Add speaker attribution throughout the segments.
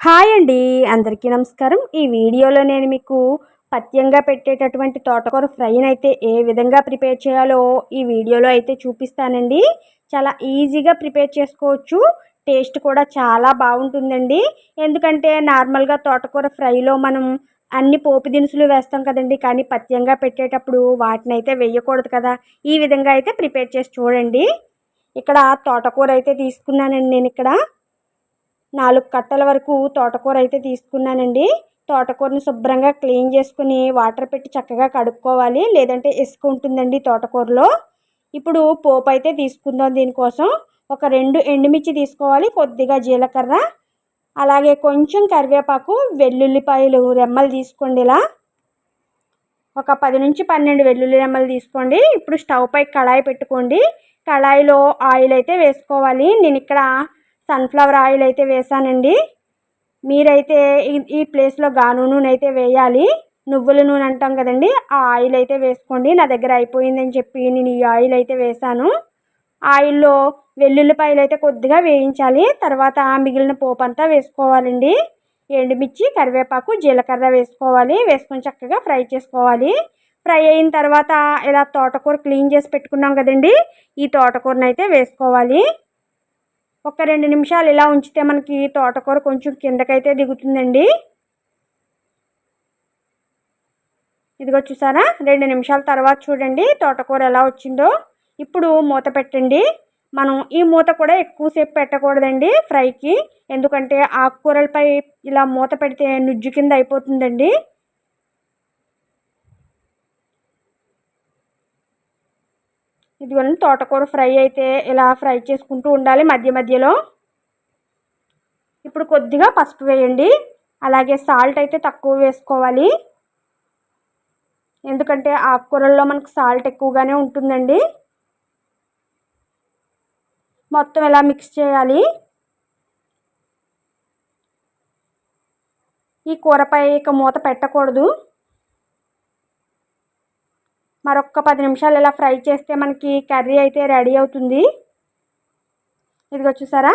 Speaker 1: Hi అండి అందరికీ నమస్కారం. ఈ వీడియోలో నేను మీకు పత్యంగా పెట్టేటటువంటి తోటకూర ఫ్రైని అయితే ఏ విధంగా ప్రిపేర్ చేయాలో ఈ వీడియోలో అయితే చూపిస్తానండి. చాలా ఈజీగా ప్రిపేర్ చేసుకోవచ్చు. టేస్ట్ కూడా చాలా బాగుంటుందండి. ఎందుకంటే నార్మల్గా తోటకూర ఫ్రైలో మనం అన్ని పోపు దినుసులు వేస్తాం కదండి. కానీ పత్యంగా పెట్టేటప్పుడు వాటిని అయితే వేయకూడదు కదా. ఈ విధంగా అయితే ప్రిపేర్ చేసి చూడండి. ఇక్కడ తోటకూర అయితే తీసుకున్నానండి నేను ఇక్కడ. నాలుగు కట్టల వరకు తోటకూర అయితే తీసుకున్నానండి. తోటకూరని శుభ్రంగా క్లీన్ చేసుకుని వాటర్ పెట్టి చక్కగా కడుక్కోవాలి. లేదంటే ఇసుక ఉంటుందండి తోటకూరలో. ఇప్పుడు పోపు అయితే తీసుకుందాం దీనికోసం. ఒక రెండు ఎండుమిర్చి తీసుకోవాలి కొద్దిగా జీలకర్ర. అలాగే కొంచెం కరివేపాకు వెల్లుల్లిపాయలు రెమ్మలు తీసుకోండి ఇలా. ఒక పది నుంచి పన్నెండు వెల్లుల్లి రెమ్మలు తీసుకోండి. ఇప్పుడు స్టవ్ పై కళాయి పెట్టుకోండి. కళాయిలో ఆయిల్ అయితే వేసుకోవాలి. నేను ఇక్కడ సన్ఫ్లవర్ ఆయిల్ అయితే వేసానండి. మీరైతే ఈ ప్లేస్లో గాను నూనె అయితే వేయాలి. నువ్వుల నూనె అంటాం కదండి ఆ ఆయిల్ అయితే వేసుకోండి. నా దగ్గర అయిపోయిందని చెప్పి నేను ఈ ఆయిల్ అయితే వేసాను. ఆయిల్లో వెల్లుల్లిపాయలు అయితే కొద్దిగా వేయించాలి. తర్వాత మిగిలిన పోపు అంతా వేసుకోవాలండి. ఎండుమిర్చి కరివేపాకు జీలకర్ర వేసుకోవాలి. వేసుకొని చక్కగా ఫ్రై చేసుకోవాలి. ఫ్రై అయిన తర్వాత ఇలా తోటకూర క్లీన్ చేసి పెట్టుకున్నాం కదండి ఈ తోటకూరని అయితే వేసుకోవాలి. ఒక రెండు నిమిషాలు ఇలా ఉంచితే మనకి తోటకూర కొంచెం కిందకైతే దిగుతుందండి. ఇదిగో చూసారా? రెండు నిమిషాల తర్వాత చూడండి తోటకూర ఎలా వచ్చిందో. ఇప్పుడు మూత పెట్టండి. మనం ఈ మూత కూడా ఎక్కువసేపు పెట్టకూడదండి ఫ్రైకి. ఎందుకంటే ఆకుకూరలపై ఇలా మూత పెడితే నుజ్జు కింద అయిపోతుందండి. ఇదిగోండి తోటకూర ఫ్రై అయితే ఇలా ఫ్రై చేసుకుంటూ ఉండాలి మధ్య మధ్యలో. ఇప్పుడు కొద్దిగా పసుపు వేయండి. అలాగే సాల్ట్ అయితే తక్కువ వేసుకోవాలి. ఎందుకంటే ఆకుకూరల్లో మనకు సాల్ట్ ఎక్కువగానే ఉంటుందండి. మొత్తం ఇలా మిక్స్ చేయాలి. ఈ కూరపై ఇక మూత పెట్టకూడదు. మరొక పది నిమిషాలు ఇలా ఫ్రై చేస్తే మనకి కర్రీ అయితే రెడీ అవుతుంది. ఇదిగో చూసారా?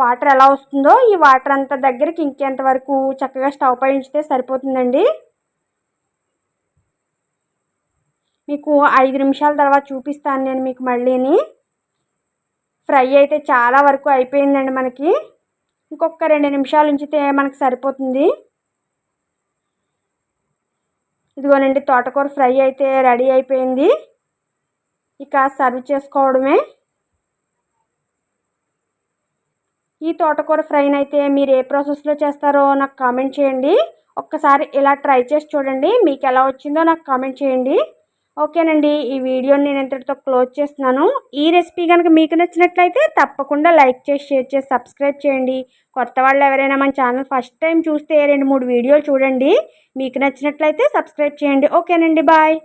Speaker 1: వాటర్ ఎలా వస్తుందో ఈ వాటర్ అంతా దగ్గరికి ఇంకేంత వరకు చక్కగా స్టవ్ పై ఉంచితే సరిపోతుందండి. మీకు ఐదు నిమిషాల తర్వాత చూపిస్తాను నేను మీకు మళ్ళీని. ఫ్రై అయితే చాలా వరకు అయిపోయిందండి మనకి. ఇంకొక రెండు నిమిషాలు ఉంచితే మనకు సరిపోతుంది. ఇదిగోనండి తోటకూర ఫ్రై అయితే రెడీ అయిపోయింది. ఇక సర్వ్ చేసుకోవడమే. ఈ తోటకూర ఫ్రైని అయితే మీరు ఏ ప్రాసెస్లో చేస్తారో నాకు కామెంట్ చేయండి. ఒక్కసారి ఇలా ట్రై చేసి చూడండి మీకు ఎలా వచ్చిందో నాకు కామెంట్ చేయండి. ఓకేనండి ఈ వీడియోని నేను ఇంతటితో క్లోజ్ చేస్తున్నాను. ఈ రెసిపీ కనుక మీకు నచ్చినట్లయితే తప్పకుండా లైక్ చేసి షేర్ చేసి సబ్స్క్రైబ్ చేయండి. కొత్త వాళ్ళు ఎవరైనా మన ఛానల్ ఫస్ట్ టైం చూస్తే రెండు మూడు వీడియోలు చూడండి. మీకు నచ్చినట్లయితే సబ్స్క్రైబ్ చేయండి. ఓకేనండి బాయ్.